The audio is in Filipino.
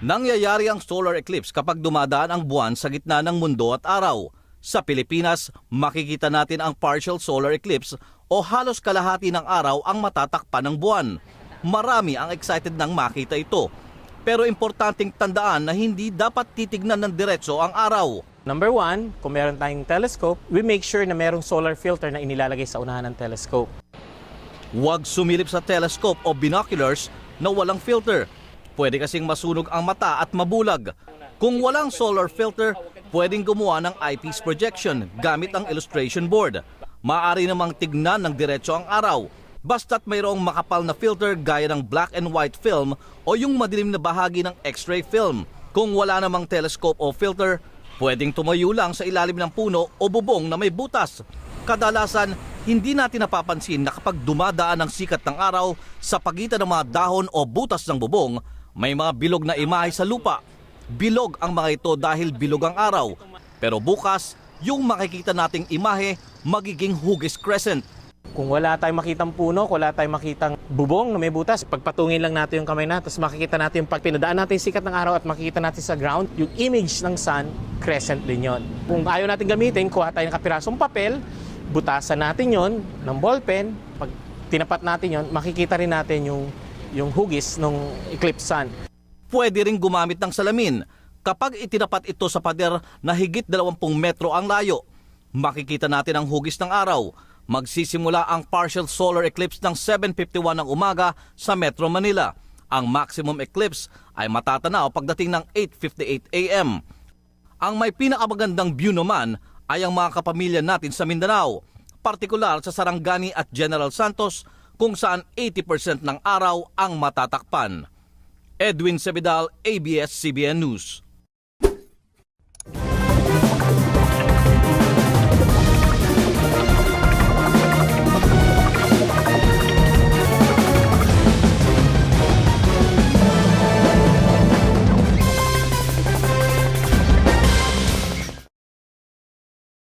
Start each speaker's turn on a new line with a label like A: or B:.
A: Nangyayari ang solar eclipse kapag dumadaan ang buwan sa gitna ng mundo at araw. Sa Pilipinas, makikita natin ang partial solar eclipse o halos kalahati ng araw ang matatakpan ng buwan. Marami ang excited nang makita ito. Pero importanteng tandaan na hindi dapat titignan ng diretso ang araw.
B: Number one, kung meron tayong telescope, we make sure na merong solar filter na inilalagay sa unahan ng telescope.
A: Huwag sumilip sa telescope o binoculars na walang filter. Pwede kasing masunog ang mata at mabulag. Kung walang solar filter, pwedeng gumawa ng eyepiece projection gamit ang illustration board. Maaari namang tignan ng diretso ang araw. Basta't mayroong makapal na filter gaya ng black and white film o yung madilim na bahagi ng x-ray film. Kung wala namang telescope o filter, pwedeng tumayo lang sa ilalim ng puno o bubong na may butas. Kadalasan, hindi natin napapansin na kapag dumadaan ang sikat ng araw sa pagitan ng mga dahon o butas ng bubong, may mga bilog na imahe sa lupa. Bilog ang mga ito dahil bilog ang araw. Pero bukas, yung makikita nating imahe magiging hugis crescent.
B: Kung wala tayong makitang puno, kung wala tayong makitang bubong na may butas, pagpatungin lang natin yung kamay natin, tapos makikita natin yung pag pinadaan natin sikat ng araw at makikita natin sa ground, yung image ng sun, crescent din yon. Kung ayaw natin gamitin, kuha tayo ng kapirasong papel, butasan natin yon ng ballpen, pag tinapat natin yon, makikita rin natin yung, yung hugis ng eclipse sun.
A: Pwede ring gumamit ng salamin kapag itinapat ito sa pader na higit 20 metro ang layo. Makikita natin ang hugis ng araw. Magsisimula ang partial solar eclipse ng 7.51 ng umaga sa Metro Manila. Ang maximum eclipse ay matatanaw pagdating ng 8.58 a.m. Ang may pinakamagandang view naman ay ang mga kapamilya natin sa Mindanao, partikular sa Sarangani at General Santos kung saan 80% ng araw ang matatakpan. Edwin Sebidal, ABS-CBN News.